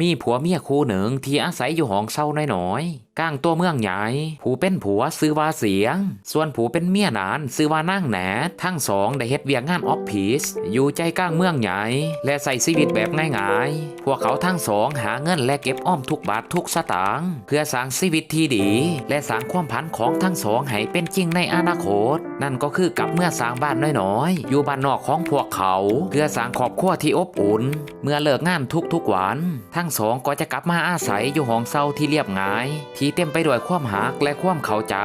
มีผัวเมียคู่หนึ่งที่อาศัยอยู่ห้องเช่าน้อยๆกลางตัวเมืองใหญ่ ผู้เป็นผัวซื้อว่าเสียง ส่วนผู้เป็นเมียนานซื้อว่านั่งแหนทั้งสองได้เฮ็ดเวียกงานออฟฟิศอยู่ใจกลางเมืองใหญ่ และใส่ชีวิตแบบง่ายๆ พวกเขาทั้งสองหาเงินและเก็บอ้อมทุกบาททุกสตางค์เพื่อสร้างชีวิตที่ดี และสร้างความพันของทั้งสองให้เป็นจริงในอนาคต นั่นก็คือกับเมื่อสร้างบ้านน้อยๆ อยู่บ้านนอกของพวกเขา เพื่อสร้างครอบครัวที่อบอุ่น เมื่อเลิกงานทุกๆวันทั้ง้งสองก็จะกลับมาอาศัยอยู่ห้องเช่าที่เรียบง่าย ที่เต็มไปด้วยความหักและความเข้าใจ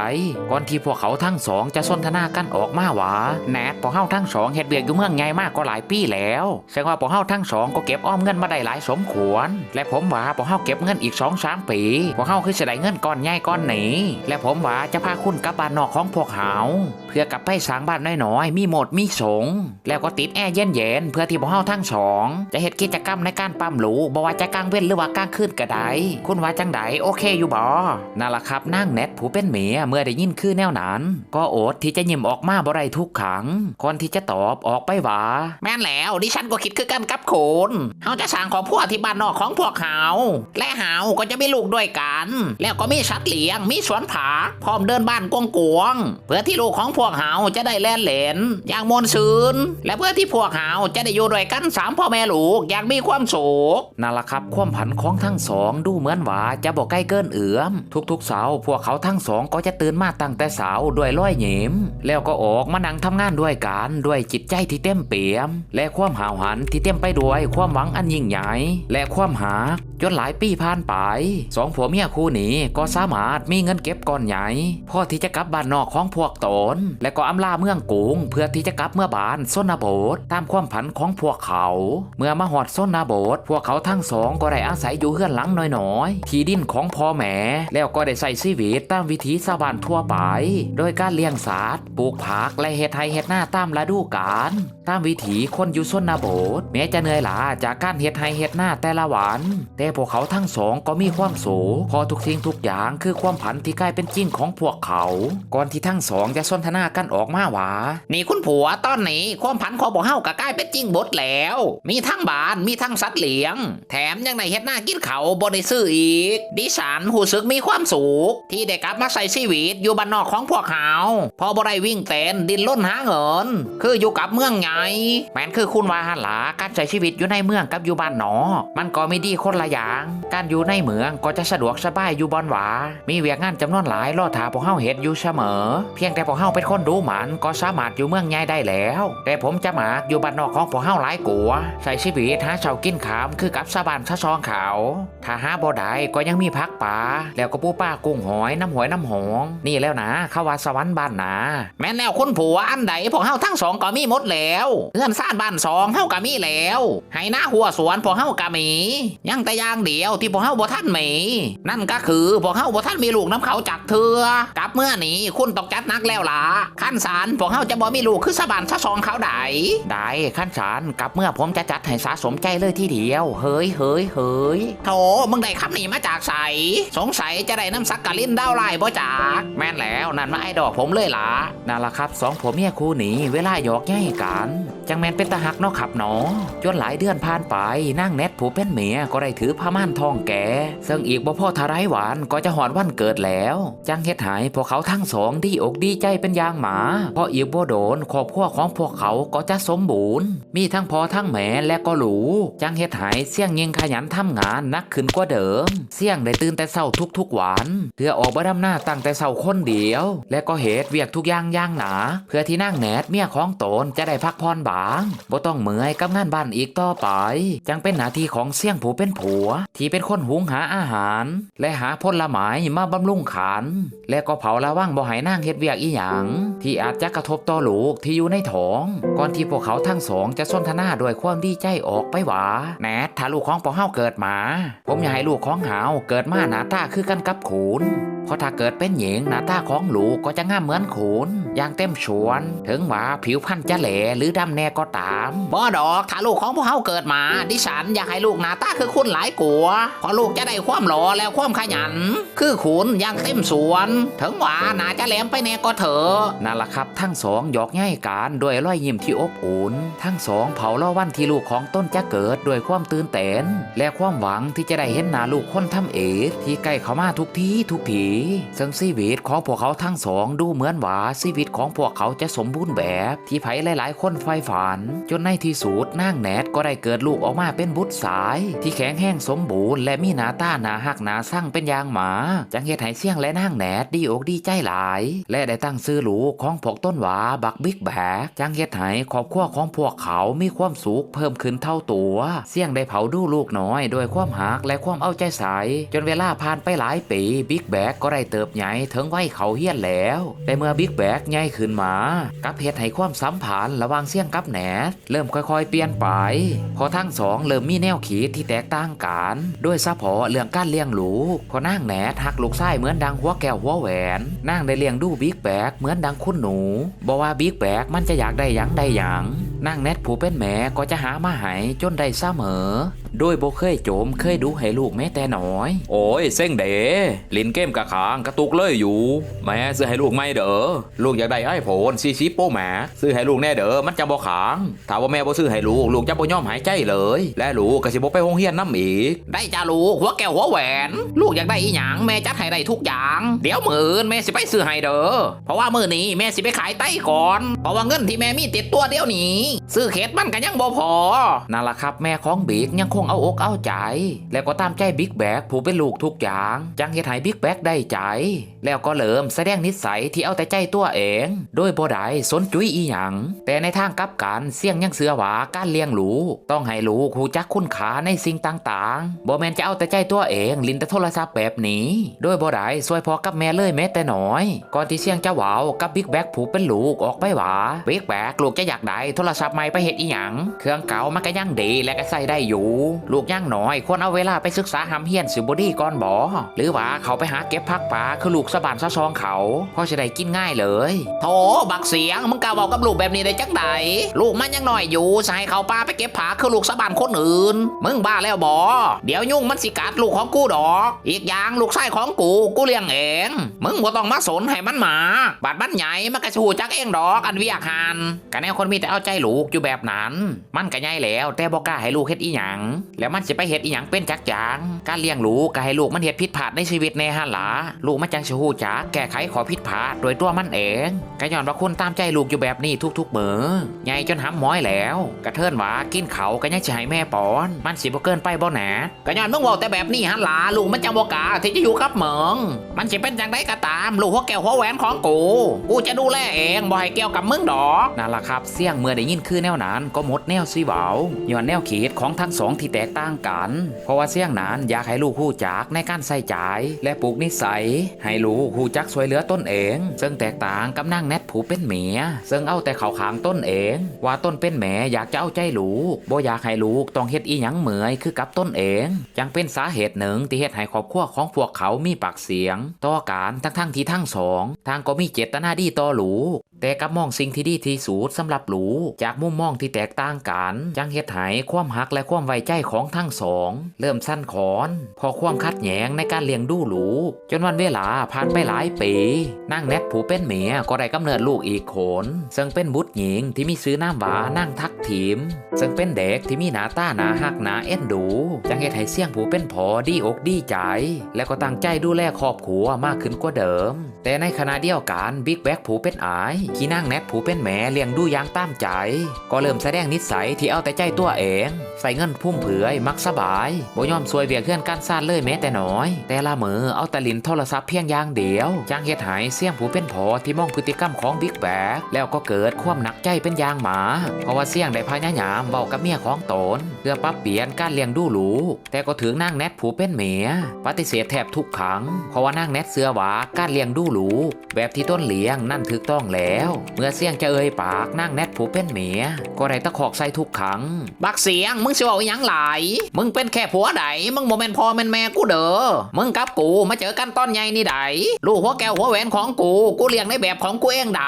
ก่อนที่พวกเขาทั้งสองจะสนทนากันออกมาว่าแนทพวกเฮาทั้งสองเฮ็ดเวียกอยู่เมืองใหญ่มากก็หลายปีแล้วแสดงว่าพวกเฮาทั้งสองก็เก็บอ้อมเงินมาได้หลายสมควร และผมว่าพวกเฮาเก็บเงินอีกสองสามปีพวกเฮาคือจะได้เงินก้อนใหญ่ก้อนหนีและผมว่าจะพาคุณกลับบ้านนอกของพวกเฮาเพื่อกลับไปสร้างบ้านน้อยๆมีหมดมีสงแล้วก็ติดแอร์เย็นๆเพื่อที่พวกเฮาทั้งสองจะเฮ็ดกิจกรรมในการปั๊มหรูบ่ว่าจะกลางเว้นหรือว่ากลางคืนก็ได้คุณว่าจังไดโอเคอยู่บ่นั่นล่ะครับนางแนทผู้เป็นเมียเมื่อได้ยินคือแนวนั้น ก็อดที่จะยิ้มออกมาบ่ได้ทุกครั้งก่อนที่จะตอบออกไปว่าแม่นแล้วดิฉันก็คิดคือกันกับคุณเขาจะสั่งของพวกที่บ้านนอกของพวกเขาและเฮาก็จะมีลูกด้วยกัน แล้วก็มีสัตว์เลี้ยงมีสวนผักพร้อมเดินบ้านกวางๆเพื่อที่ลูกของพวกเฮาจะได้แล่นเลนอย่างมวนซืนและเพื่อที่พวกเฮาจะได้อยู่ด้วยกันสามพ่อแม่ลูกอย่างมีความสุขนั่นล่ะครับความผันของทั้งสองดูเหมือนว่าจะบอกใกล้เกินเอื้อม ทุกๆเสาร์พวกเขาทั้งสองก็จะตื่นมาตั้งแต่เสาร์ด้วยร้อยเหยมแล้วก็ออกมานั่งทำงานด้วยกันด้วยจิตใจที่เต็มเปี่ยม และความหาวหันที่เต็มไปด้วยความหวังอันยิ่งใหญ่และความหาจนหลายปีผ่านไปสองผัวเมียคู่นี้ก็สามารถมีเงินเก็บก้อนใหญ่พอที่จะกลับบ้านนอกของพวกตนและก็อำลาเมืองกุงเพื่อที่จะกลับเมื่อบานส้นโบสตามความผันของพวกเขา เมื่อมาหอดส้นโบสพวกเขาทั้งสองก็ได้อาศัยอยู่เฮือนหลังน้อยๆ ที่ดินของพ่อแม่แล้วก็ได้ใส่ชีวิตตามวิถีชาวบ้านทั่วไป โดยการเลี้ยงสัตว์ปลูกผักและเฮ็ดไทยเฮ็ดหน้าตามฤดูกาลตามวิถีคนอยู่ส้นบสแม้จะเหนื่อยล้าจากการเฮ็ดไทยเฮ็ดหน้าแต่ละวัน แต่พวกเขาทั้งสองก็มีความสูงพอทุกสิ่งทุกอย่างคือความผันที่กลายเป็นจริงของพวกเขา ก่อนที่ทั้งสองจะสนทนากันออกมาว่านี่คุณผัวตอนนี้ความผันของพวกเฮาก็กลายเป็นจริงบดแล้ว มีทั้งบ้านมีทั้งสัตว์เลี้ยง แถมยังได้เฮ็ดหน้ากินเขาบ่ได้ซื้ออีก ดิฉันหูสึกมีความสุขที่ได้กลับมาใส่ชีวิตอยู่บ้านนอกของพวกเขาพอบ่ได้วิ่งเต้นดินล้นหาเงิน คืออยู่กับเมืองใหญ่แมนคือคุณว่าหันหลาการใช้ชีวิตอยู่ในเมืองกับอยู่บ้านนอ มันก็ไม่ดีคนละอย่าง การอยู่ในเมืองก็จะสะดวกสบายอยู่บอนหวา มีเวียกงานจำนวนหลายรอถาพวกเฮาเฮ็ดอยู่เสมอ เพียงแต่พวกเฮาเป็นคนดูหมันก็สามารถอยู่เมืองใหญ่ได้แล้ว แต่ผมจะมากอยู่บ้านนอกของพวกเฮาหลายกลัวใช้ชีวิตหาเช้ากินขามคือกับชาบานชาวซองขาวถ้าหาบ่ได้ก็ยังมีพักป่าแล้วก็ปูป้ากุ้งหอยน้ำหอยน้ำหงนี่แล้วนะเขาวาสวรรค์บ้านนาแม่นแล้วคุณผัวอันใดพวกเฮาทั้งสองก็มีหมดแล้วเงื่อนซ่านบ้านสองเฮาก็มีแล้วให้หน้าหัวสวนพวกเฮาก็มียังแต่อย่างเดียวที่พวกเฮาบ่ทันมี นั่นก็คือพวกเฮาบ่ทันมีลูกน้ำเขาจากเถื่อกลับเมื่อนี้คุณต้องจัดนักแล้วล่ะขั้นสารพวกเฮาจะบ่มีลูกคือสะบานชะซองเขาใดได้ขั้นสารกับเมื่อผมจะจัดให้สะสมใจเลยทีเดียว เฮ้ยเฮ้ยเฮ้ยโถมึงได้คำนี้มาจากใส สงสัยจะได้น้ำซักกะลินดาวไล่บ่จากแม่นแล้วนั่นมาไอ้ดอกผมเลยล่ะนั่นละครับสองผัวเมียคู่นี้เวลาหยอกแย่กัน จังแมนเป็นตาหักเนาะขับหนอจนหลายเดือนผ่านไปนั่งแนทผู้เป็นเมียก็ได้ถือผ้าม่านทองแก่ซึ่งอีกบ่พ่อทารายหวานก็จะหอนวันเกิดแล้ว จังเฮ็ดหายพวกเขาทั้งสองดีอกดีใจเป็นยางหมาเพราะอีกบ่โดนครอบครัวของพวกเขาก็จะสมบูรณ์ มีทั้งพ่อทั้งแม่และก็หลูจังเฮ็ดหายเสี่ยงยิงขยันทำงานนักขึ้นกว่าเดิม เสี่ยงได้ตื่นแต่เช้าทุกๆวัน เพื่อออกมาดำหน้าตั้งแต่เช้าคนเดียว และก็เหตุเวียกทุกอย่างย่างหนา เพื่อที่นั่งแหนดเมียของตนจะได้พักผ่อนบางบ่ต้องเหมื่อยกับงานบ้านอีกต่อไป จังเป็นหน้าที่ของเสี่ยงผู้เป็นผัว ที่เป็นคนหุงหาอาหาร และหาผลไม้มาบำรุงขัน และก็เผาละว่างบ่ให้นางเฮ็ดเวียกอีหยังที่อาจจะกระทบต่อลูกที่อยู่ในท้อง ก่อนที่พวกเขาทั้งสองจะสนทนาด้วยความดีใจออกไปหวาแหนทถ้าลูกของพวกเฮาเกิดมา ผมอยากให้ลูกของเฮาเกิดมาหน้าตาคือกันกับขุนเพราะถ้าเกิดเป็นหญิงหน้าตาของลูกก็จะง่ามเหมือนขุนอย่างเต็มชวน ถึงว่าผิวพรรณจะแหลหรือดำแน่ก็ตามบ่ดอกถ้าลูกของพวกเฮาเกิดมา ดิฉันอยากให้ลูกหน้าตาคือคุณหลายกลัวเพราะลูกจะได้ความหล่อแล้วความขยัน คือคุณอย่างเต็มสวน ถึงว่าหน่าจะแหลมไปแน่ก็เถอะนั่นละครับทั้งสองหยอกง่ายกันด้วยรอยยิ้มที่อบอุ่นทั้งสองเผาล่าวันที่ลูกของต้นจะเกิดด้วยความตื่นเต้นและความหวังที่จะได้เห็นหน้าลูกคนทำเอทที่ใกล้เข้ามาทุกทีทุกทีซึ่งชีวิตของพวกเขาทั้งสองดูเหมือนว่าชีวิตของพวกเขาจะสมบูรณ์แบบที่ไผหลายๆ คนใฝ่ฝัน จนในที่สุดนางแหนดก็ได้เกิดลูกออกมาเป็นบุตรสาย ที่แข็งแห้งสมบูรณ์และมีหน้าตาหนาหักหนาสั่งเป็นยางหมา จังเฮ็ดให้เสี่ยงและนางแหนดดีอกดีใจหลาย และได้ตั้งชื่อลูกของพวกต้นหวาบักบิ๊กแบกจังเฮ็ดให้ครอบครัวของพวกเขามีความสุขเพิ่มขึ้นเท่าตัว เสี่ยงได้เผาดูลูกนน้อยโดวยความหักและความเอาใจใส่จนเวลาผ่านไปหลายปีบิ๊กแบกก็ได้เติบใหญ่ถึงวัยเขาเฮี้ยนแล้ว แต่เมื่อบิ๊กแบกใหญ่ขึ้นมากับเหตุให้ความสัมพันธ์ระหว่างเสี่ยงกับแหนดเริ่มค่อยๆ เปลี่ยนไป พอทั้งสองเริ่มมีแนวคิดที่แตกต่างกันด้วยซัพพอเรื่องการเลี้ยงลูกพอนางแหนดหักลูกไส้เหมือนดังหัวแก้วหัวแหวนนางได้เลี้ยงดูบิ๊กแบกเหมือนดังคุณหนูบอกว่าบิ๊กแบกมันจะอยากได้หยังได้หยังนางแนทผู้เป็นแม่ก็จะหามาให้จนได้เสมอโดยบ่เคยโจมเคยดูให้ลูกแม้แต่น้อย โอ้ยเส้งเด๋ลินเกมกะขางกระตุกเลยอยู่ แม่ซื้อให้ลูกไม่เด้อลูกอยากได้ไอโฟนซีชิปโปแม่ซื้อให้ลูกแน่เด้อมันจะบ่ขางถ้าว่าแม่บ่ซื้อให้ลูกลูกจะบ่ยอมหายใจเลย และลูกก็สิบ่ไปโรงเรียนน้ำอีก ได้จ้าลูกหัวแก้วหัวแหวน ลูกอยากได้อีหยังแม่จัดให้ได้ทุกอย่างเดี๋ยวมืออื่นแม่สิไปซื้อให้เด้อเพราะว่ามือนี้แม่สิไปขายไต้ก่อนเพราะว่าเงินที่แม่มีติดตัวเดี๋ยวนี้ ซื้อเข็ดมันก็ยังบ่พอนั่นล่ะครับแม่ของบิ๊กยังคงงเอาอกเอาใจ แล้วก็ตามใจบิ๊กแบกผู้เป็นลูกทุกอย่าง จังเฮ็ดให้บิ๊กแบกได้ใจ แล้วก็เริ่มแสดงนิสัยที่เอาแต่ใจตัวเอง โดยบ่ได้สนจุ้ยอีหยัง แต่ในทางกลับกันเสี่ยงยังเสือหวาการเลี้ยงลูกต้องให้ลูกรู้จักคุณค่าในสิ่งต่างๆบ่แมนจะเอาแต่ใจตัวเองลินแต่โทรศัพท์แบบนี้ โดยบ่ได้ช่วยพอกับแม่เลยแม้แต่น้อย ก่อนที่เสี่ยงจะเว้ากับบิ๊กแบกผู้เป็นลูกออกไปว่าบิ๊กแบกลูกจะอยากได้โทรศัพท์ใหม่ไปเฮ็ดอีหยัง เครื่องเก่ามันก็ยังดีและก็ใส่ได้อยู่ลูกยังหน้อยควรเอาเวลาไปศึกษาหำเฮียนสิบอดี้ก่อนบอหรือว่าเขาไปหาเก็บพักป่าคือลูกสะบานสะซองเขาเพราะจะได้กินง่ายเลยโถบักเสียงมึงกล้าบอกกับลูกแบบนี้ได้จังใดลูกมันยังหน้อยอยู่ให้เขาปาไปเก็บผาคือลูกสะบานคนอื่น มึงบ้าแล้วบอเดี๋ยวยุ่งมันสิกัดลูกของกูดอก อีกอย่างลูกชายของกูกูเลี้ยงเอง มึงบ่ต้องมาสนให้มันมา บาดมันใหญ่มันกระชูจักเองดอกอันเวียกหันกะแนวคนมีแต่เอาใจลูกอยู่แบบนั้น มันก็ใหญ่แล้ว แต่บอกกล้าให้ลูกเฮ็ดอีหยังแล้วมันสิไปเฮ็ดอีหยังเป็นจักจังการเลี้ยงลูกก็ให้ลูกมันเฮ็ดผิดพลาดในชีวิตแน่ฮันหลาลูกมันจังสิฮู้จักแก้ไขขอผิดพลาดโดยตัวมันเองก็ย้อนว่าคุณตามใจลูกอยู่แบบนี้ทุกๆมื้อใหญ่จนหำม้อยแล้วกระเทินว่ากินเขาก็ยังสิให้แม่ป้อน มันสิบ่เกินไปบ่แหนก็ย้อนมึงบอกแต่แบบนี้ฮันหลาลูกมันจังบ่กล้าที่จะอยู่กับเมืองมันสิเป็นจังไดก็ตาม ลูกหัวแก้วหัวแหวนของกูกูจะดูแลเองบ่ให้เกี่ยวกับมึงดอกนั่นล่ะครับเสี่ยงเมื่อได้ยินคือแนวนั้นก็หมดแนวซีเบาย้อนแนวขีดของทั้งสองที่แตกต่างกัน เพราะว่าเสี่ยงนั้นอยากให้ลูกหู้จักในการใส่ใจาย และปลูกนิสัย ให้ลูกหู้จักช่วยเหลือต้นเอง ซึ่งแตกต่างกับนางแนทผู้เป็นเมียซึ่งเอาแต่เขาขางต้นเอง ว่าต้นเป็นแม่อยากจะเอาใจลูกบ่อยากให้ลูกต้องเฮ็ดอีหยังเหมยคือกับต้นเองจังเป็นสาเหตุหนึ่งที่เฮ็ดให้ครอบครัวของพวกเขามีปากเสียง ต่อการทั้งๆที่ทั้งสองทางก็มีเจตนาดีต่อลูก แต่กับมองสิ่งที่ดีที่สุดสำหรับหลูจากมุมมองที่แตกต่างกันจังเฮ็ดให้ความหักและความไว้ใจของทั้งสอง เริ่มสั้นขอน พอความคัดแย้งในการเลี้ยงดูหลูจนวันเวลาผ่านไปหลายปีนางแนทผู้เป็นเมียก็ได้กำเนิดลูกอีกคนซึ่งเป็นบุตรหญิงที่มีซื้อน้ำหวานางทักถีมซึ่งเป็นเด็กที่มีหน้าตาหนาหักหนาเอ็นดูจังเฮ็ดให้เสี่ยงผู้เป็นพอดีอกดีใจ และก็ตั้งใจดูแลครอบครัวมากขึ้นกว่าเดิม แต่ในขณะเดียวกันบิ๊กแบ็กผู้เป็นอายที่นั่งแนทผู้เป็นแม่เลี้ยงดูอย่างตามใจ ก็เริ่มแสดงนิสัยที่เอาแต่ใจตัวเอง ใส่เงินพุ่มเผือยมักสบายบ่ยอมซวยเวียเพื่อนการซ่าเลยแม้แต่น้อย แต่ละมือเอาแตะลินโทรศัพท์เพียงอย่างเดียวจังเฮ็ดหายเสี่ยงผูเป็นพอที่มองพฤติกรรมของบิ๊กแบกแล้วก็เกิดความหนักใจเป็นยางหมา เพราะว่าเสี่ยงได้พยายามเว้ากับเมียของตนเพื่อปรับเปลี่ยนการเลี้ยงดูลูกแต่ก็ถึงนางแนทผูเป็นเมียปฏิเสธแทบทุกครั้งเพราะว่านางแนทเสือวาการเลี้ยงดูลูกแบบที่ต้นเลี้ยงนั่นถูกต้องแล้แล้ว เมื่อเสียงจะเอ่ยปากนั่งแนทผู้เป็นเมียก็ได้ตะคอกใส่ทุกขัง บักเสียงมึงสิเว้าอีหยังหลมึงเป็นแค่ผัวไดมึงโมเมนพ่อแม่นแม่กูเด้อมึงกับกูมาเจอกันตอนใหญ่นี่ไดลูกหัวแก้วหัวแหวนของกูกูเลี้ยงในแบบของกูเองได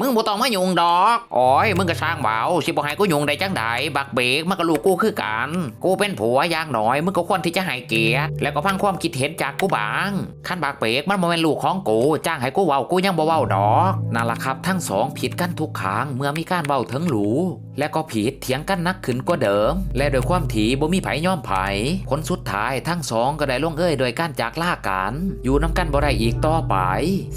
มึงบ่ต้องมายุ่งดอกโอ้ยมึงก็สร้างเบาสิบ่ให้กูยุ่งได้จังใดบักเบกมันก็ลูกกูคือกัน กูเป็นผัวอย่างน้อย มึงก็ควรที่จะให้เกียรติแล้วก็ฟังความคิดเห็นจากกูบ้างคันบักเบกมันบ่แม่นลูกของกู จ้างให้กูเว้ากูยังบ่เว้าดอกนั่นละครับ ทั้งสองผิดกันทุกครั้งเมื่อมีการเว้าถึงหลูและก็ผิดเถียงกันนักขึ้นกว่าเดิม และโดยความถี่บ่มีไผย่อมไผผลสุดท้ายทั้งสองก็ได้ล่วงเอยโดยการจากล่ากัน อยู่น้ำกันบ่ได้อีกต่อไป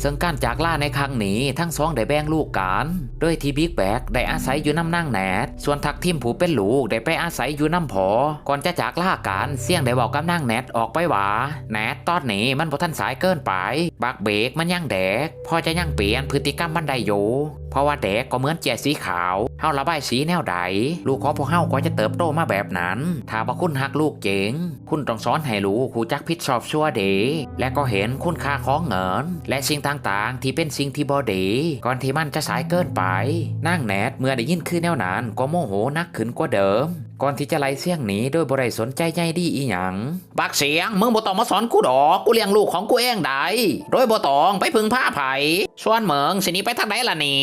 ซึ่งการจากล่าในครั้งนี้ทั้งสองได้แบ่งลูกกันโดยที่บิ๊กแบกได้อาศัยอยู่น้ำนั่งแหนดส่วนทักทิมผู้เป็นลูกได้ไปอาศัยอยู่น้ำพอ ก่อนจะจากล่ากันเสี่ยงได้บอกกับนั่งแหนดออกไปว่าแหนดตอนนี้มันบ่ทันสายเกินไป บักเบกมันยังแดก พอจะยังเปลี่ยนพฤติกรรมมันได้อยู่เพราะว่าแดกก็เหมือนเจียสีขาวเฮาระบายสีแนวใด ลูกของพวกเฮาก็จะเติบโตมาแบบนั้น ถ้าว่าคุณหักลูกเจ๋ง คุณต้องสอนให้ลูกคูจักพิดชอบชั่วเด และก็เห็นคุณค่าของเงิน และสิ่งต่างๆ ที่เป็นสิ่งที่บอดี ก่อนที่มันจะสายเกินไปนั่งแหนดเมื่อได้ยินคือแนวนั้นก็โมโหนักขึ้นกว่าเดิม ก่อนที่จะไล่เสี่ยงหนีโดยบ่ได้สนใจใยดีอีหยังบักเสียงมึงบ่ต้องมาสอนกูดอกกูเลี้ยงลูกของกูเองได้โดยบ่ต้องไปพึ่งผ้าไผส่วนเหมืองสินี้ไปทางไหนล่ะหนี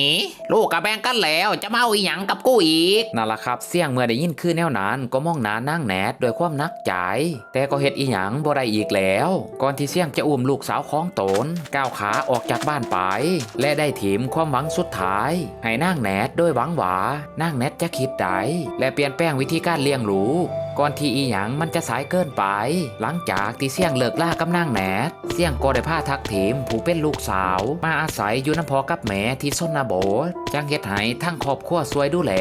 ลูกกับแบ่งกันแล้วจะมาเอาอีหยังกับกูอีกนั่นล่ะครับเสี่ยงเมื่อได้ยินคือแนวนั้นก็มองหน้านั่งแหนดโดยความนักใจ แต่ก็เฮ็ดอีหยังบ่ได้อีกแล้ว ก่อนที่เสี่ยงจะอุ้มลูกสาวของตนก้าวขาออกจากบ้านไป และได้ถีมความหวังสุดท้าย ให้นั่งแหนดโดยหวังหวานั่งแหนดจะคิดได้และเปลี่ยนแปลงวิธีการเลี้ยงลูกก่อนที่อีหยังมันจะสายเกินไป หลังจากที่เสี่ยงเลิกล่ากับนางแหนดเสี่ยงก็ได้พาทักถีมผู้เป็นลูกสาว มาอาศัยอยู่น้ำพอกับแม่ที่ชนนาโบจังเฮ็ดให้ทั้งครอบครัวสวยดูแล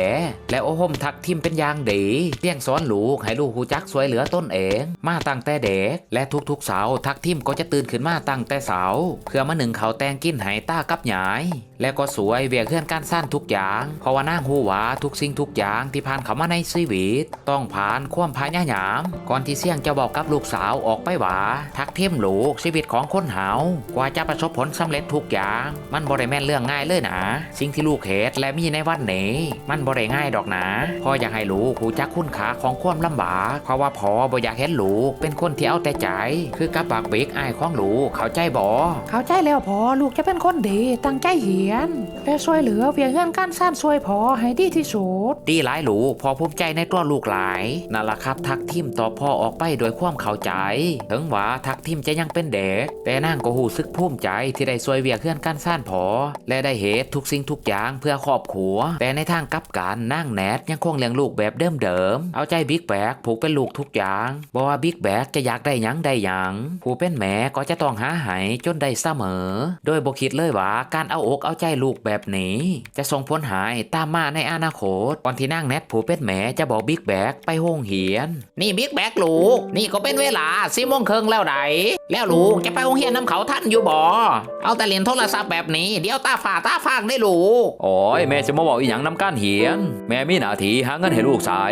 และโอโหมทักทิมเป็นอย่างดีเสี่ยงสอนลูกให้ลูกหูจักสวยเหลือต้นเอง มาตั้งแต่เด็ก และทุกๆเสาร์ทักทิมก็จะตื่นขึ้นมาตั้งแต่เสาร์เพื่อมาหนึ่งเขาแตงกินให้ต้ากับยาย และก็สวยเวียกเคลื่อนการสร้างทุกอย่างเพราะว่านางหูหวาทุกสิ่งทุกอย่างที่ผ่านเข้ามาในชีวิต ต้องผ่านความพยาหยาม ก่อนที่เสี่ยงจะบอกกับลูกสาวออกไปว่าทักเทียมลูกชีวิตของคนหากว่าจะประสบผลสำเร็จทุกอย่าง มันบ่ได้แม่นเรื่องง่ายเลยนะสิ่งที่ลูกเหตุและมีในวันนี้มันบ่ได้ง่ายดอกนะพ่ออยากให้ลูกรู้จักคุณค่าของความลำบากเพราะว่าพ่อบ่อยากเห็นลูกเป็นคนที่เอาแต่ใจ คือกับปากเบกอายของลูกเข้าใจบ่เข้าใจแล้วพอลูกจะเป็นคนดีตั้งใจเหียนและช่วยเหลือเวียงเงินการสร้างช่วยพอให้ดีที่สุด ดีหลายลูกพอภูมิใจในตัวลูกหลายนั่นละครับทักทิมต่อพ่อออกไปโดยความเข้าใจ ถึงว่าทักทิมจะยังเป็นเด็ก แต่นางก็หูซึกภูมิใจที่ได้ช่วยเวียเพื่อนกันซ่านพอ และได้เหตุทุกสิ่งทุกอย่างเพื่อครอบครัว แต่ในทางกลับกันนางแนทยังคงเลี้ยงลูกแบบเดิมๆเอาใจบิ๊กแบกผูกเป็นลูกทุกอย่างบอกว่าบิ๊กแบกจะอยากได้ยังได้ยังผู้เป็นแม่ก็จะต้องหาหายจนได้เสมอ โดยบ่คิดเลยว่าการเอาอกเอาใจลูกแบบนี้ จะส่งผลหายตามมาในอนาคตก่อนที่นางแนทผู้เป็นแม่จะบอกบิ๊กแบกไปโรงเหียน นี่บิ๊กแบกลูก นี่ก็เป็นเวลาสิโมงครึ่งแล้วไดแล้วลูกจะไปโรงเรียนน้ำเขาท่านอยู่บ่เอาแต่เล่นโทรศัพท์แบบนี้ เดี๋ยวตาฝ่าตาฟางได้ลูกโอ้ยแม่จะมาบอกอีหยังนำการเหียน แม่มีหน้าที่หาเงินให้ลูกใช้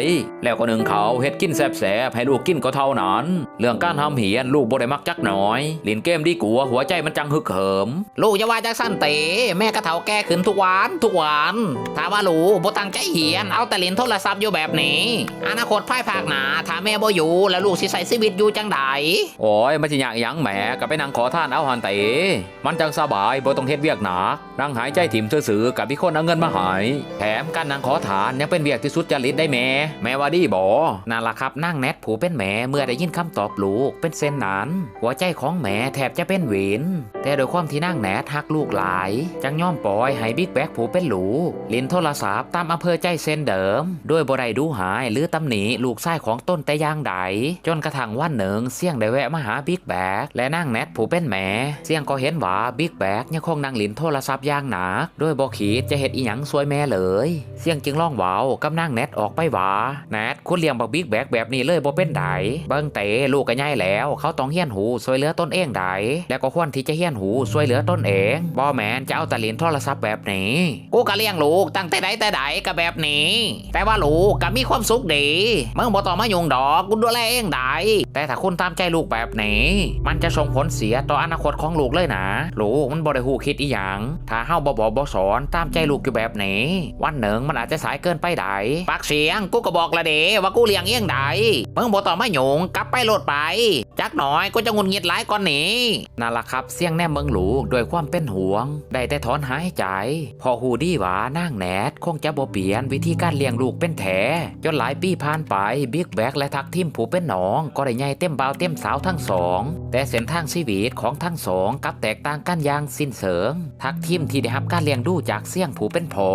แล้วก็หนึ่งเขาวเฮ็ดกินแซ่บๆให้ลูกกินก็เท่านั้น เรื่องการทำเหียนลูกบ่ได้มักจักหน่อยเล่นเกมดีกว่าหัวใจมันจังฮึกเหิม ลูกอย่าว่าจากสั้นเตแม่กระเถาแก่ขึ้นทุกวันทุกวันถ้าว่าลูกบ่ตั้งใจเหียนเอาแต่เล่นโทรศัพท์อยู่แบบนี้ อนาคตภายภาคหน้าถ้าแม่บ่อยู่แล้วลูกสิใส่ชีวิตอยู่จังใดโอ้ยมันสิยากอิหยังแหมก็ไปนั่งขอทานเอาหันเตมันจังสบายบ่ต้องเฮ็ดเวียกหนักนั่งหายใจถิ่มซื่อๆกับมีคนเอาเงินมาใหายแถมการนั่งขอทานยังเป็นเวียกที่สุดจริตได้แม่แม่ว่าดีบ่นั่นล่ะครับนั่งแนทผู้เป็นแม่เมื่อได้ยินคำตอบลูกเป็นเส้นนั้นหัวใจของแม่แทบจะเป็นหวินแต่โดยความที่นั่งแหนทักลูกหลายจังย่อมปล่อยให้บิ๊กแบ็กผู้เป็นหลูเลินโทรศัพท์ตามอำเภอใจเส้นเดิม ด้วยบ่ได้ดูหายหรือตำหนิลูกชายของต้นแต่ย่างใด จนกระทั่งวันหนึ่งเสี่ยงได้แวะมาหาบิ๊กแบ็กและนั่งแนทผู้เป็นแม่เสี่ยงก็เห็นว่าบิ๊กแบ็กยังคงนั่งเลินโทรศัพท์ย่างหนักด้วยบ่ขีดจะเห็ดอีหยังสวยแม่เลย เสี่ยงจึงล่องว้ากับนั่งแนทออกไปว่าแนทคุณเลี้ยงบักบิ๊กแบ็กแบบนี้เลยบ่เป็นไดเบิ่งเตะลูกก็ใหญ่แล้ว เขาต้องเฮี้ยนหูช่วยเหลือต้นเองไดแล้วก็ควรที่จะเฮี้ยนหูช่วยเหลือตนเองบ่แมนจะเอาต่เลินโทรศัพท์แบบนี้ กูก็เลี้ยงลูกตั้งแต่ใดแต่ใดก็แบบนี้ แต่ว่าลูกก็มีความสุขดีมึงบ่บ่ต้องมายุ่งดอกกูดูแลเองได้แต่ถ้าคุณตามใจลูกแบบนี้ มันจะส่งผลเสียต่ออนาคตของลูกเลยนะลูกมันบ่ได้หูคิดอีหยังถ้าเฮาบ่บอกบ่สอนตามใจลูกอยู่แบบนี้ วันหนึ่งมันอาจจะสายเกินไปได้ปากเสียงกูก็บอกละเดว่ากูเลี้ยงเองได้มึงบ่ต้องมายุ่งกลับไปโลดไปจักหน่อยกูจะงุนงิดหลายก่อนนี้นั่นล่ะครับเสียงแนมเมืองลูกด้วยความเป็นห่วง ได้แต่ถอนหายใจ พอหูดีหวานั่งแหนดคงจะบ่เปลี่ยนวิธีการเลี้ยงลูกเป็นแถจนหลายปีผ่านไปบิ๊กแบกและทักทิมผู้เป็นหนอง ก็ได้ใหญ่เต็มบ่าวเต็มสาวทั้งสองแต่เส้นทางชีวิตของทั้งสองกับแตกต่างกันอย่างสิ้นเชิง ทักทิมที่ได้รับการเลี้ยงดูจากเสี่ยงผู้เป็นพอ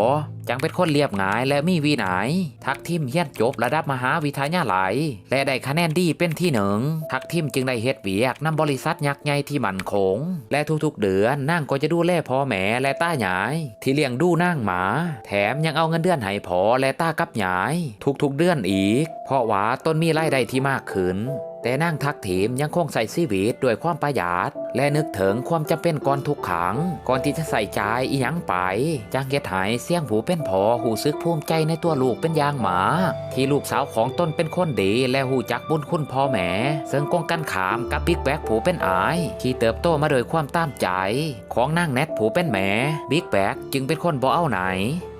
จังเป็นคนเรียบง่ายและมีวินัยทักทิมเฮียนจบระดับมหาวิทยาลัยและได้คะแนนดีเป็นที่หนึ่งทักทิมจึงได้เฮ็ดเวียกนำบริษัทยักษ์ใหญ่ที่มั่นคง และทุกๆเดือนนางก็จะดูแลพ่อแม่และต้าหยาย ที่เลี้ยงดูนางหมา แถมยังเอาเงินเดือนให้พอและต้ากับหยาย ทุกๆเดือนอีก เพราะว่าต้นมีรายได้ที่มากขึ้น แต่นางทักถีมยังคงใส่ชีวิตด้วยความประหยัด และนึกถึงความจำเป็นก่อนทุกขัง ก่อนที่จะใส่ใจอีหยังไปจางเฮ็ดใหายเสี่ยงหูเป็นพอหูซึกภูมิใจในตัวลูกเป็นยางหมา ที่ลูกสาวของตนเป็นคนดีและหูจักบุญคุณพ่อแหม่ซึ่งกงกันขามกับบิ๊กแบกผูเป็นอาย ที่เติบโตมาโดยความตามใจ ของนางแนทผูเป็นแหม่บิ๊กแบกจึงเป็นคนบ่เอาไหน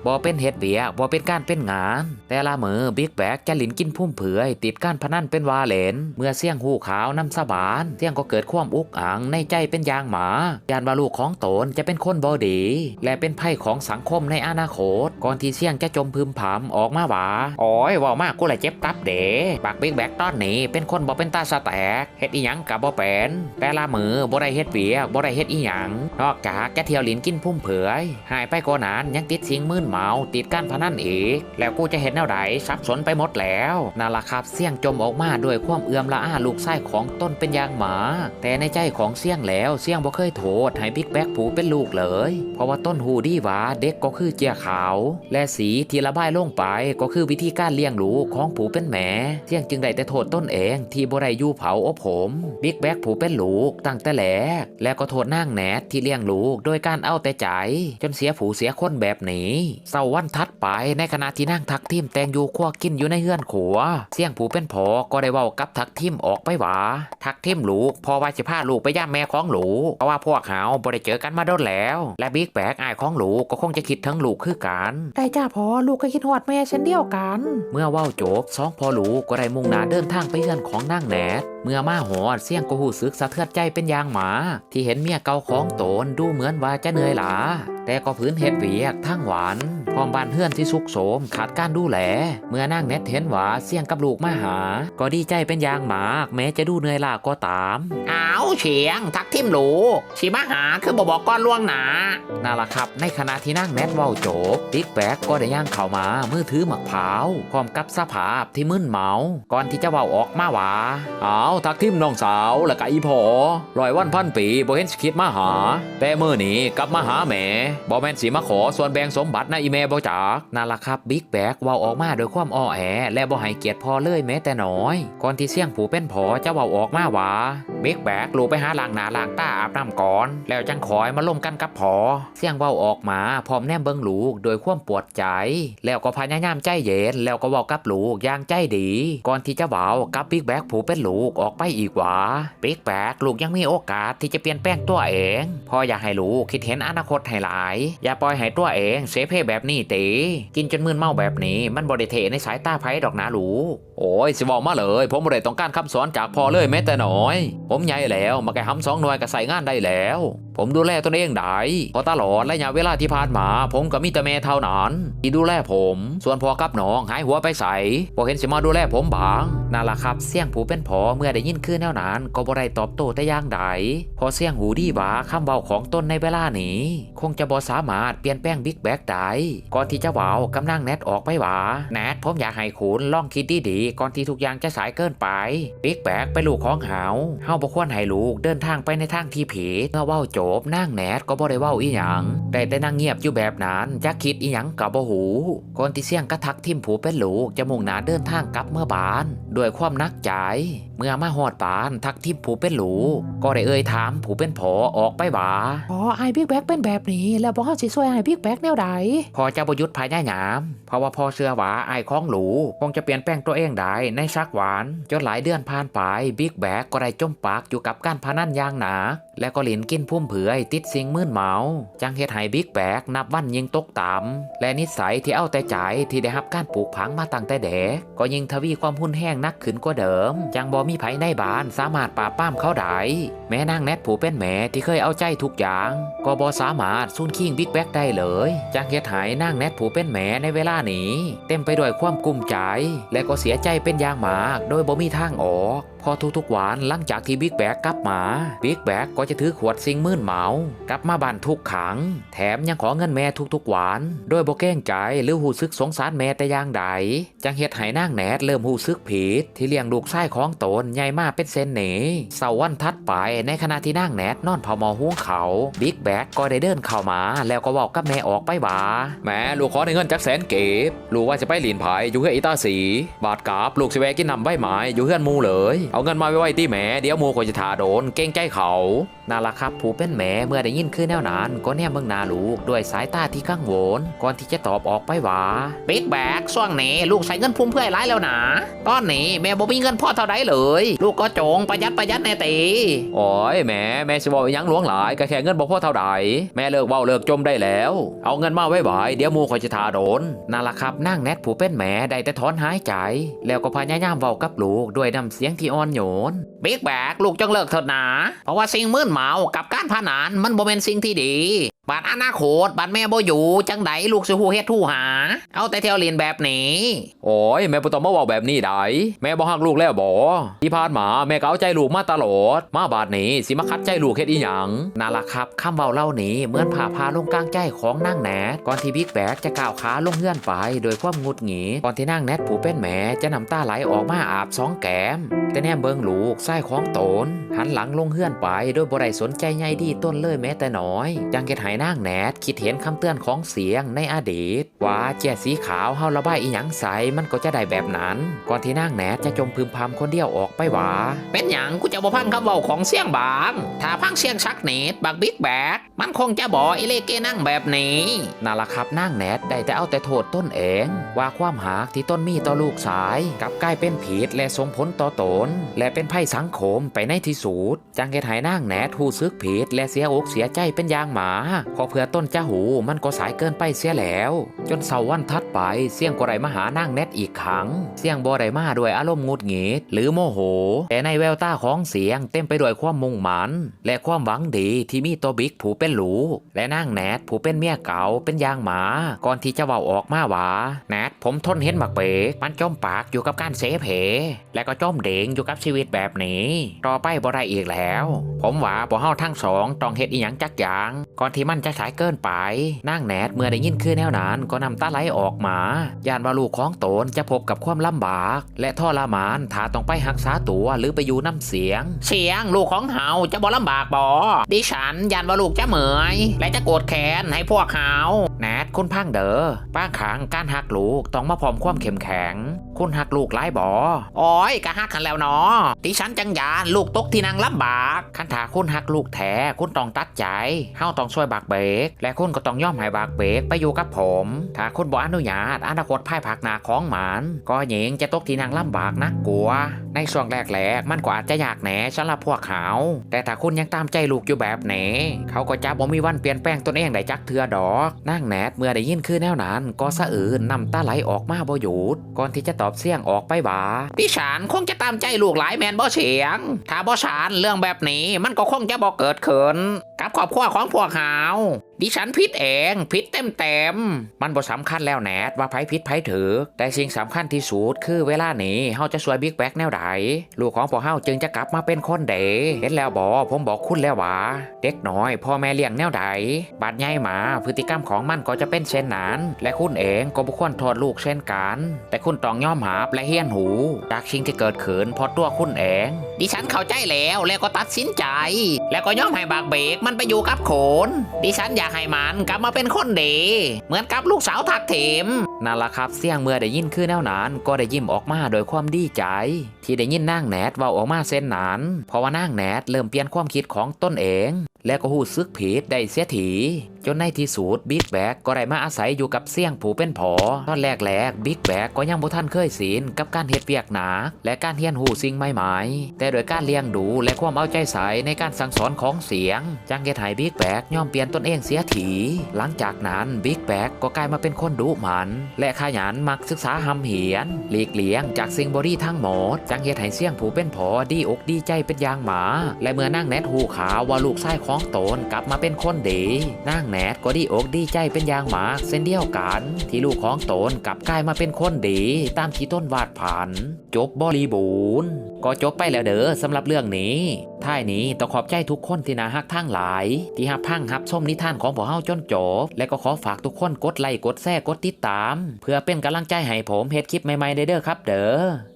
บ่เป็นเฮ็ดเบียกบ่เป็นการเป็นงาน แต่ละมือบิ๊กแบกจะหลินกินพุ่มเผือยติดการพนันเป็นวาเลน เมื่อเสี่ยงหูขาวนำสบานเสี่ยงก็เกิดความอุกอังในใจเป็นยางหมายานว่าลูกของตนจะเป็นคนบ่ดี และเป็นภัยของสังคมในอนาคต ก่อนที่เสี่ยงจะจมพึมพำออกมาว่าโอ้ยว่ามากกูเลยเจ็บตับเด๋ปากบิ๊กแบกตอนนี้เป็นคนบ่เป็นตาสแตกเฮ็ดอีหยังกับบ่เป็นแต่ละมือบ่ได้เฮ็ดเบียกบ่ได้เฮ็ดอีหยังนอกจากจะเที่ยวหลินกินพุ่มเผือยหายไปกว่านั้นยังติดสิงมึนเมาติดก้ารพนันอีก แล้วกูจะเห็นแนวใดสับสนไปหมดแล้วนั่นล่ะครับเสี่ยงจมออกมาด้วยความเอื้อมละอาลูกไส้ของต้นเป็นยางหมา แต่ในใจของเสี่ยงแล้วเสี่ยงบ่เคยโทษให้บิ๊กแบ็กผูเป็นลูกเลย เพราะว่าต้นหูดีหวาเด็กก็คือเจียขาว และสีที่ระบายลงไปก็คือวิธีการเลี้ยงลูกของผูเป็นแหมเสี่ยงจึงได้แต่โทษต้นเองที่บ่ได้ยู่เผาอบผมบิ๊กแบ็กผูเป็นลูกตั้งแต่แหลกแล้วก็โทษนางแหนทที่เลี้ยงลูกโดยการเอาแต่ใจ จนเสียผูเสียคนแบบนี้เศร้าวันทัดไปในขณะที่นั่งทักทิมแตงอยู่ขั้วกินอยู่ในเฮือนขัว เสี่ยงผูเป็นพอก็ได้เว้ากับทักทิมออกไปว่าทักทิมลูกพอว่าจะพาลูกไปย่ามแม่ของลูกเพราะว่าพวกเขาบ่ได้เจอกันมาโดนแล้ว และบิ๊กแบกอายของลูกก็คงจะคิดถึงลูกคือกันได้จ้าพอลูกก็คิดฮอดแม่เช่นเดียวกัน เมื่อเว้าจบสองพ่อลูกก็ได้มุ่งหน้าเดินทางไปเฮือนของนางแหนด เมื่อมาหอดเสี่ยงก็หูซึกสะเทือนใจเป็นอย่างหมา ที่เห็นเมียเก่าของตนดูเหมือนว่าจะเหนื่อยหลาแต่ก็พื้นเฮ็ดเวียกทั้งหวานพร้อมบ้านเฮือนที่สุกโสมขาดการดูแล เมื่อนางแนทเห็นว่าเสี่ยงกับลูกมาหา ก็ดีใจเป็นอย่างหมากแม้จะดูเหนื่อยล้าก็ตามอ้าวเฉียง ทักทิมหลูชิมาหาคือบ่บอกก้อนล่วงหนานั่นล่ะครับ ในขณะที่นั่งแนทเว้าโจบติ๊กแบกก็ได้ย่างเข้ามามือถือหมักเผาพร้อมกับสภาพที่มึนเมา ก่อนที่จะเว้าออกมาว่าเอาทักทิมน้องสาวและก็อีพอลอยวันพันปีบ่เห็นสคิดมาหา แต่มื้อนี้กลับมาหาแหม่บ่แม่นสิมาขอส่วนแบ่งสมบัตินะอีแม่บ่จักนั่นล่ะครับบิ๊กแบกว้าออกมาโดยความอ้อแอ และบ่ให้เกียรติพอเลยแม้แต่น้อย ก่อนที่เสี่ยงผู้เป็นพอจะว้าออกมาว่าบิ๊กแบกลูไปหาล้างหนาล้างตาอาบน้ำก่อน แล้วจังคอยมาล่มกันกับพอ เสียงเว้าออกมาพร้อมแนมเบิงลูกโดยความปวดใจ แล้วก็พยายามใจเย็นแล้วก็เว้ากับลูกอย่างใจดี ก่อนที่จะเว้ากับบิ๊กแบกผู้เป็นลูกออกไปอีกวะเป๊กแปกลูกยังมีโอกาสที่จะเปลี่ยนแปลงตัวเองพออยากให้ลูกคิดเห็นอนาคตให้หลาย อย่าปล่อยให้ตัวเองเสเพแบบนี้ตีกินจนมึนเมาแบบนี้มันบริเทในสายตาไพ่ดอกนะลูกโอ้ยสิบอกมาเลย ผมบ่ได้ต้องการคำสอนจากพ่อเลยแม้แต่น้อย ผมใหญ่แล้วมาแก่หำสองหน่วยก็ใส่งานได้แล้ว ผมดูแลตนเองได้เพราะตลอดระยะเวลาที่ผ่านมา ผมก็มีแต่แม่เท่านั้นที่ดูแลผม ส่วนพ่อกับน้องหายหัวไปใส่บ่เห็นสิมาดูแลผมบางนั่นละครับเสียงผูเป็นพอเมื่อได้ยินคือแนวนั้น ก็บ่ได้ตอบโต้แต่ย่างใดพอเสียงหูดีว่าคำเบาของตนในเวลานี้ คงจะบ่สามารถเปลี่ยนแปลงบิ๊กแบกได้ก่อนที่จะเว้ากำนังแนทออกไปว่าแนทผมอยากให้คุณลองคิดดีๆก่อนที่ทุกอย่างจะสายเกินไป บิ๊กแบกไปนลูกของเฮาเฮาบ่ควรให้ลูกเดินทางไปในทางที่ผิดเมื่อเว้าจบนางแนทก็บ่ได้เว้าอีหยังได้แต่นั่งเงียบอยู่แบบนั้นจะคิดอีหยังก็บ่หูก่อนที่เสียงกระทักทิมผูเป็นลูกจะมุ่งหน้าเดินทางกลับเมื่อบ้านด้วยความนักใจ เมื่อมาฮอดบ้านทักทิมผูเป็นลูกก็ได้เอ่ยถามผูเป็นพอออกไปว่าพอไอ้บิ๊กแบกเป็นแบบนี้ แล้วบอกเขาสิช่วยไอ้บิ๊กแบกแนวใดพอเจ้าประยุทธ์ภายในหยาม พราะว่าพ่อเสื้อหวาไอ้ายของหลูคงจะเปลี่ยนแปลงตัวเองได้ในชักหวานจนหลายเดือนผ่านไปบิ๊กแบกก็ได้จมปากอยู่กับการพนันอย่างหนา และก็หลินกินพุ่มเผือยติดสิงมื่นเมา จังเฮ็ดให้บิ๊กแบกนับวันยิ่งตกต่ำและนิสัยที่เอาแต่ใจที่ได้รับการปลูกผังมาตั้งแต่เด็กก็ยิ่งทวีความหุ่นแห้งนักขึ้นกว่าเดิม จังบ่มีไผในบ้านสามารถปราบป้ามเขาได้แม้นางแนทผู้เป็นแม่ที่เคยเอาใจทุกอย่าง ก็บ่สามารถสู้คิงบิ๊กแบกได้เลย จังเฮ็ดให้นางแนทผู้เป็นแม่ในเวลานี้ เต็มไปด้วยความกุ้มใจ และก็เสียใจเป็นอย่างมาก โดยบ่มีทางออก พอทุกๆวันหลังจากที่บิ๊กแบกกลับมา บิ๊กแบกก็จะถือขวดซิงมื่นเมากลับมาบ้านทุกขัง แถมยังขอเงินแม่ทุกๆวันโดยโบ่เกรงใจหรือหูซึกสงสารแม่แต่อย่างใดจังเฮ็ดให้นางแหนดเริ่มหูซึกผิดที่เลี้ยงลูกชายของตนใหญ่มากเป็นเซนเหนีเสาวันทัดไปในขณะที่นางแหนดนอนเผาหมอหุงเขาบิ๊กแบกก็ได้เดินเข้ามาแล้วก็บอกกับแม่ออกไปบ่าแม่ลูกขอในเงินจักแสนเก็บลูกว่าจะไปหลินไผอยู่เฮืออีตาสี บาดกาบลูกสิแวกินน้ำใบไม้อยู่เฮือนมูเลยเอาเงินมาไว้ไว้ที่แหม่เดี๋ยวมูก็จะทาโดนเก่งใจเขานั่นละครับผู้เป็นแม่เมื่อได้ยินคือแนวนั้นก็แนมเบิ่งนาลูกด้วยสายตาที่กังวลก่อนที่จะตอบออกไปว่าบิ๊กแบกช่วงนี้ลูกใช้เงินพุ่มเพื่อยร้ายแล้วนะตอนนี้แม่บ่มีเงินพ่อเท่าไดเลย ลูกก็จงประหยัดประหยัดแน่ตีโอ้ยแม่แม่สิบอกยังหลวงหลายก็แค่เงินบ่พ่อเท่าใดแม่เลิกเว้าเลิกจมได้แล้ว เอาเงินมาไว้บ่ายเดี๋ยวมูคอยจะทาโดนนั่นละครับนางแนทผู้เป็นแม่ได้แต่ถอนหายใจ แล้วก็พยายามเว้ากับลูกด้วยน้ำเสียงที่อ่อนโยน บิ๊กแบกลูกจงเลิกเถิดนะเพราะว่าสิ่งมืดเมากับการพนันมันบ่เป็นสิ่งที่ดี บาดอนาคตบาดแม่บ่อยู่ จังไดลูกสิฮู้เฮ็ดฮู้หา เอาแต่เที่ยวเรียนแบบนี้ โอ้ยแม่บ่ต้องมาเว้าแบบนี้ได้แม่บ่ฮักลูกแล้วบ่ที่ผ่านมาแม่ก็เอาใจลูกมาตลอด มาบาดนี้สิมาคัดใจลูกเฮ็ดอีหยังนั่นล่ะครับคำเว้าเล่านี้เหมือนผ่าพาลงกลางใจของนางแนทก่อนที่บิ๊กแบกจะก้าวขาลงเฮือนไป โดยความหงุดหงิดก่อนที่นางแนทผู้เป็นแม่จะน้ำตาไหลออกมาอาบสองแก้ม แต่แนมเบิงลูกไส้ของตนหันหลังลงเฮือนไปโดยบ่ได้สนใจใยดีต้นเลยแม้แต่น้อยจังเก็ดให้นางแนทคิดเห็นคำเตือนของเสียงในอดีต ว่าแจสีขาวเฮาระบายอีหยังใสมันก็จะได้แบบนั้น ก่อนที่นางแนทจะจมพึมพำคนเดียวออกไปว่าเป็นหยังกูจะบ่พังคำเว้าของเสียงบาง ถ้าพังเสียงชักเนตบักบิ๊กแบกมันคงจะบ่อิเลเกนั่งแบบนี้นั่นละครับนางแนทได้แต่เอาแต่โทษต้นเองว่าความหากที่ต้นมีต่อลูกสายกับกลายเป็นผิดและส่งผลต่อตน และเป็นภัยสังคมไปในที่สุดจังเกตให้นางแนทหูซึกผิดและเสียอกเสียใจเป็นอย่างหมาพอเพื่อต้นจะหูมันก็สายเกินไปเสียแล้ว จนเสาร์วันทัดไปเสี่ยงก็ได้มาหานางแนทอีกครั้งเสี่ยงบ่ได้มาด้วยอารมณ์งุดหงิดหรือโมโห แต่ในแววตาของเสียงเต็มไปด้วยความมุ่งหมันและความหวังดีที่มีตัวบิ๊กผู้เป็นหลูและนางแนทผู้เป็นเมียเก่าเป็นยางหมา ก่อนที่จะเว้าออกมาหวาแนทผมทนเห็นบักเบกมันจมปากอยู่กับการเสเพ และก็จมเด้งอยู่กับชีวิตแบบนี้ ต่อไปบ่ได้อีกแล้ว ผมหวาพวกเฮาทั้งสองต้องเฮ็ดอีหยังจักอย่าง ก่อนที่มันจะสายเกินไปนางแหนทเมื่อได้ยินคือแนวนั้นก็นำตาไหลออกมาย่านว่าลูกของตนจะพบกับความลำบาก และทรมานถ้าต้องไปรักษาตัวหรือไปอยู่น้ำเสียง เสียงลูกของเฮาจะบ่ลำบากบ่ดิฉันยันว่าลูกจะเหมย และจะโกรธแค้นให้พวกเฮาแหนทคุณพังเดอป้าขังการหักลูกต้องมาพร้อมความเข้มแข็ง คุณหักลูกหลายบ่โอ้ยกะฮักกันแล้วเนาะดิฉันจังยานลูกตกที่นางลำบากคันถาคุณหักลูกแท้คุณต้องตัดใจเฮาต้องช่วยบากเบรกและคุณก็ต้องย่อมให้บากเบรกไปอยู่กับผม ถ้าคุณบ่อนุญาตอนาคตภายภาคหน้าของหมันก็หญิงจะตกที่นางลำบากนักกลัว ในช่วงแรกๆมันก็อาจจะยากแหนสำหรับพวกเขาแต่ถ้าคุณยังตามใจลูกอยู่แบบแหนเขาก็จะบ่มีวันเปลี่ยนแปลงตนเองได้จักเทือดอกนั่งแหนทเมื่อได้ยินคือแนวนั้น ก็สะอื่นน้ำตาไหลออกมาบ่หยุดก่อนที่จะตอบเสียงออกไปว่าดิฉันคงจะตามใจลูกหลายแมนบ่เฉียง ถ้าบ่ฉานเรื่องแบบนี้มันก็คงจะบ่เกิดขึ้นกับครอบครัวของพวกเฮา嗯ดิฉันผิดเองผิดเต็มเต็มมันบ่สำคัญแล้วแนทว่าไผผิดไผถือ แต่สิ่งสำคัญที่สุดคือเวลานี้เฮาจะช่วยบิ๊กแบ็กแนวใดลูกของพวกเฮาจึงจะกลับมาเป็นคนเดเห็นแล้วบ่ผมบอกคุณแล้วว่าเด็กน้อยพ่อแม่เลี้ยงแนวใดบาดใหญ่มาพฤติกรรมของมันก็จะเป็นเช่นนั้น และคุณเองก็บ่ควรโทษลูกเช่นกัน แต่คุณต้องยอมหาบและเฮียนหูจากสิ่งที่เกิดขึ้นเพราะตัวคุณเอง ดิฉันเข้าใจแล้วแล้วก็ตัดสินใจ แล้วก็ยอมให้บากเบกมันไปอยู่กับโขนดิฉันอยากให้มันกลับมาเป็นคนดี เหมือนกับลูกสาวทักเถมนั่นละครับเสียงเมื่อได้ยินคือแนวนั้น ก็ได้ยิ้มออกมาโดยความดีใจ ที่ได้ยินนางแหนดเว่าออกมาเส้นนั้นเพราะว่านางแหนดเริ่มเปลี่ยนความคิดของตนเอง และก็หู้ซึกผิดได้เสียทีจนในที่สุดบิ๊กแบกก็ได้มาอาศัยอยู่กับเสี่ยงผู้เป็นผอ ตอนแรกๆบิ๊กแบกก็ยังบ่ทันเคยศีลกับการเฮ็ดเวียกหนักและการเฮียนหูสิ่งใหม่ๆแต่โดยการเลี้ยงดูและความเอาใจใส่ในการสั่งสอนของเสียงจังเฮ็ดให้บิ๊กแบกยอมเปลี่ยนตนเองเสียทีหลังจากนั้นบิ๊กแบกก็กลายมาเป็นคนดุหมัน และขยันมักศึกษาหำเหียนหลีกเลี่ยงจากสิ่งบรีทั้งหมดจังเฮ็ดให้เสี่ยงผู้เป็นผอดีอกดีใจเป็นอย่างหมา และเมื่อนั่งแนทหูขาวว่าลูกชายของของตนกลับมาเป็นคนดีนั่งแนทก็ดีอกดีใจเป็นอย่างมากเส้นเดียวกัน ที่ลูกของตนกลับกลายมาเป็นคนดี ตามที่ต้นวาดผัน จบบริบูรณ์ ก็จบไปแล้วเด้อสำหรับเรื่องนี้ท้ายนี้ต้องขอบใจทุกคนที่นาฮักทั้งหลาย ที่ฮับพังฮับชมนิทานของพวกเฮาจนจบ และก็ขอฝากทุกคนกดไลค์กดแชร์กดติดตาม เพื่อเป็นกำลังใจให้ผมเฮ็ดคลิปใหม่ๆได้เด้อครับเด้อ